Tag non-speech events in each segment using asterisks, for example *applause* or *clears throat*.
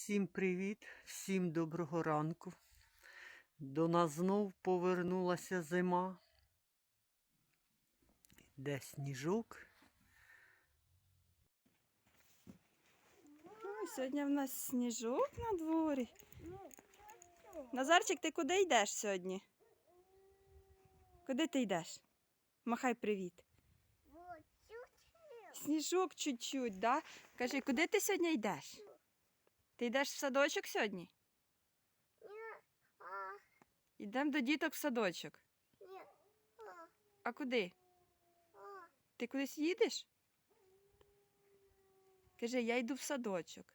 Всім привіт, всім доброго ранку. До нас знов повернулася зима. Де сніжок. Ой, сьогодні в нас сніжок на дворі. Назарчик, ти куди йдеш сьогодні? Куди ти йдеш? Махай привіт. Сніжок чуть-чуть, да? Кажи, куди ти сьогодні йдеш? Ти йдеш в садочок сьогодні? Йдемо до діток в садочок. А куди? Ти кудись їдеш? Кажи, я йду в садочок.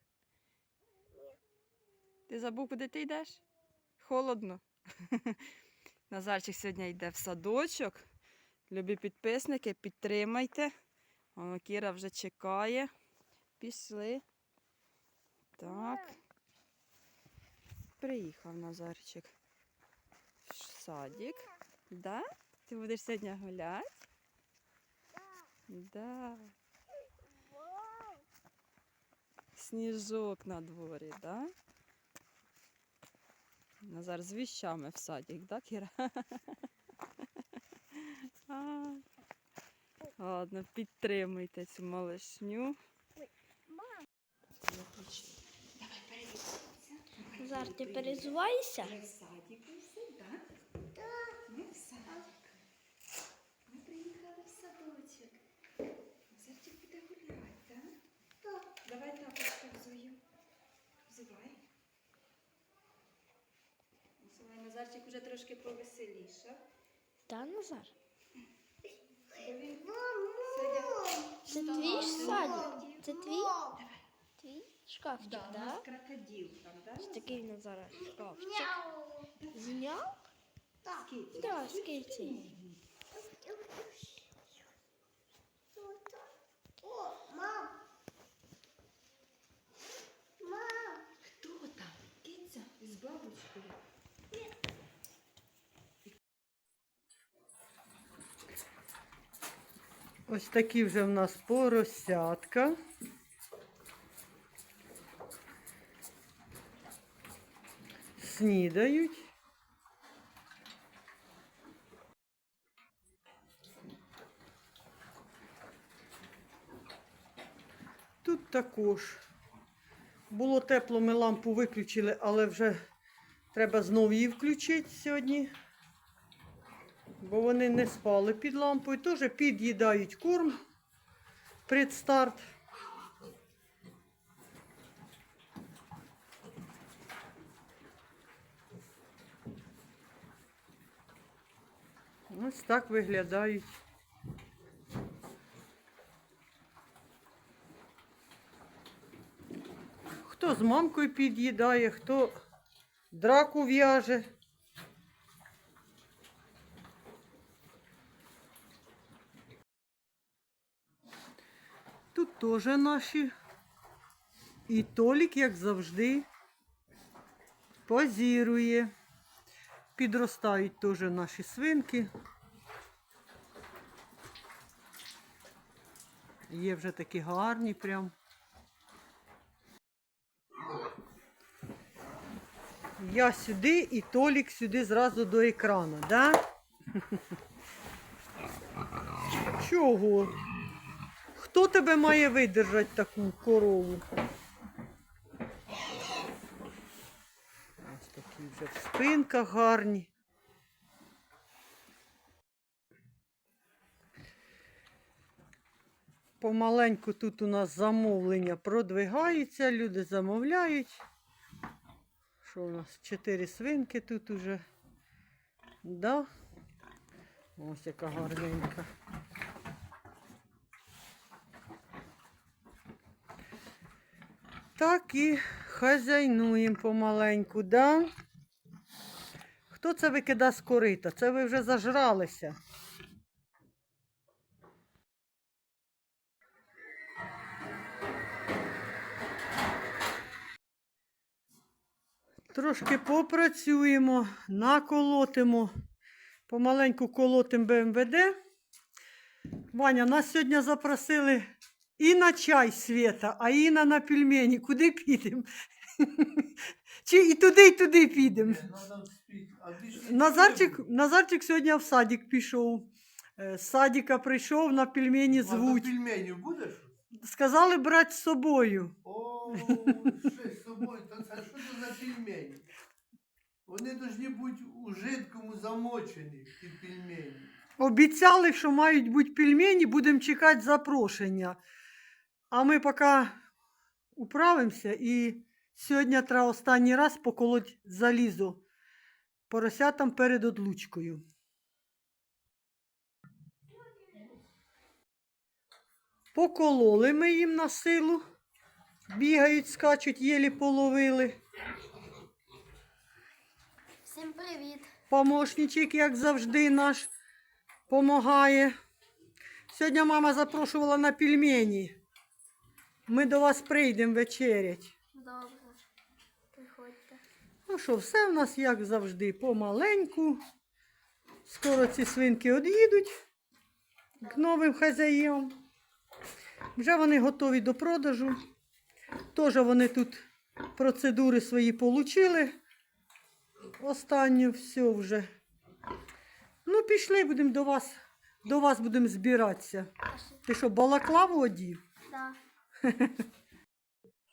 Ти забув, куди ти йдеш? Холодно. *laughs* Назарчик сьогодні йде в садочок. Любі підписники, підтримайте. Воно Кіра вже чекає. Пішли. Так. Приїхав Назарчик. В садик. Да? Ти будеш сьогодні гуляти? Да. Сніжок на дворі, да? Назар з віщами в садик, да, Кіра? *laughs* Ладно, підтримуйте цю малишню. Зар, ти перезуваєшся? в садіку все, так? Ми в садик. Ми приїхали в садочок. Назарчик буде гуляти, так? Давай тапочки взую. Взувай. Взувай. Назарчик уже трошки повеселішав. Та, Назар. Це твій садик? Це твій? Твій шкафчик, Да, у нас крокодил там, да? Ось такий в Назара шкафчик. Зняв? Скільки? Так, скільки. Хто там? Киця із бабочкою. Ось такі вже в нас поросятка. Снідають. Тут також. Було тепло, ми лампу виключили, але вже треба знову її включити сьогодні. Бо вони не спали під лампою, теж під'їдають корм предстарт. Ось так виглядають. Хто з мамкою під'їдає, хто драку в'яже. Тут теж наші. І Толік, як завжди, позірує. Підростають теж наші свинки. Є вже такі гарні прям. Я сюди і Толік сюди зразу до екрану, да? *laughs* Чого? Хто тебе має видержати таку корову? Ось такі вже в гарні. Помаленьку тут у нас замовлення продвигаються, люди замовляють. Що у нас? Чотири свинки тут уже. Да? Ось яка гарненька. Так і хазяйнуємо помаленьку, да? Хто це викида з корита? Це ви вже зажралися. Трошки попрацюємо, наколотимо, помаленьку колотимо БМВД. Ваня, нас сьогодні запросили І на чай Света, а Інна на пельмені. Куди підемо? *laughs* Чи і туди, і туди підемо? Назарчик, Назарчик сьогодні в садик пішов. З садика прийшов, на пельмені звуть. пельменів будеш? Сказали брати з собою. О, що з собою, це що це за пельмені? Вони повинні бути у жидкому замочені, ті пельмені. Обіцяли, що мають бути пельмені, будемо чекати запрошення. А ми поки управимося і сьогодні треба останній раз поколоть залізо поросятам перед одлучкою. Покололи ми їм на силу. Бігають, скачуть, єлі половили. Всім привіт. Помощничок, як завжди, наш помагає. Сьогодні мама запрошувала на пельмені. Ми до вас прийдемо вечерять. Добре. Приходьте. Ну що, все в нас як завжди, помаленьку. Скоро ці свинки од'їдуть к новим хазяїнам. Вже вони готові до продажу. Теж вони тут процедури свої получили. Останню все вже. Ну, пішли, будемо до вас. До вас будемо збиратися. Ти що, балаклаву одів? Да.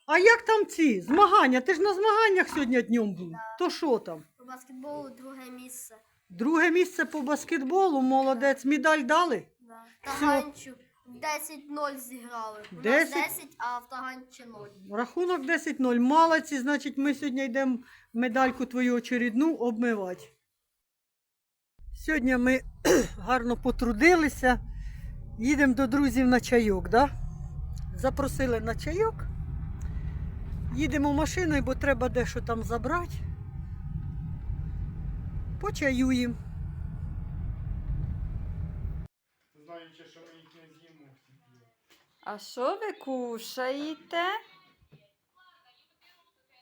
А як там ці змагання? Ти ж на змаганнях сьогодні днем був. То що там? По баскетболу друге місце. Друге місце по баскетболу, молодець. Медаль дали? Да. Таганчу 10-0 зіграли. У нас 10? 10, а в Таганчі 0. Рахунок 10-0. Малиці, значить, ми сьогодні йдемо медальку твою очередну обмивати. Сьогодні ми *clears throat* гарно потрудилися. Їдемо до друзів на чайок, да? Запросили на чайок. Їдемо машиною, бо треба дещо там забрати. Почаюємо. Знаючи, що ми їх не з'їмо. А що ви кушаєте?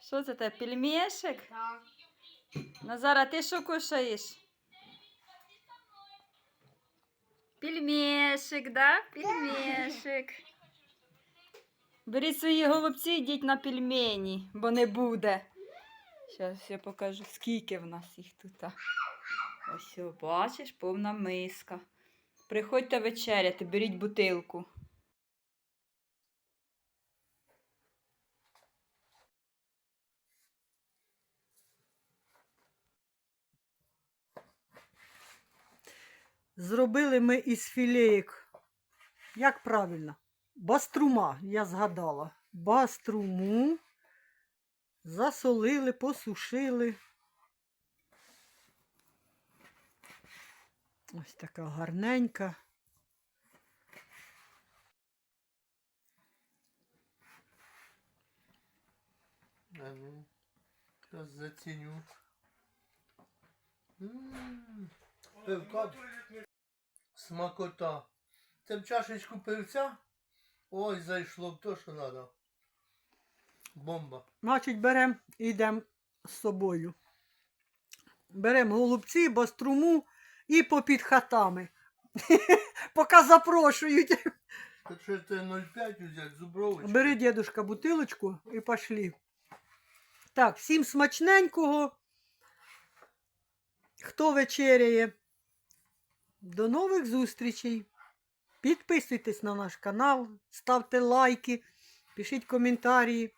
Що це те? Пельмешик? Так. Назара, ти що кушаєш? Пельмешик, да? Пельмешик. Беріть свої голубці, йдіть на пельмені, бо не буде. Зараз я покажу, скільки в нас їх тут. Ось, бачиш, повна миска. Приходьте вечеряти, беріть бутилку. Зробили ми із філеєк. Як правильно? Баструма, я згадала. Баструму. Засолили, посушили. Ось така гарненька. А ну, зараз заціню. М, Пивка. Смакота. Це б чашечку пивця. Ой, зайшло б то, що треба. Бомба. Значить, беремо і йдемо з собою. Беремо голубці, баструму і попід хатами. *laughs* Поки запрошують. Так що це 0,5 взяти, зубровочку. Бери, дедушка, бутилочку і пошли. Так, всім смачненького. Хто вечеряє? До нових зустрічей. Підписуйтесь на наш канал, ставте лайки, пишіть коментарі.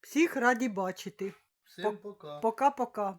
Всіх раді бачити. Всім пока. Пока-пока.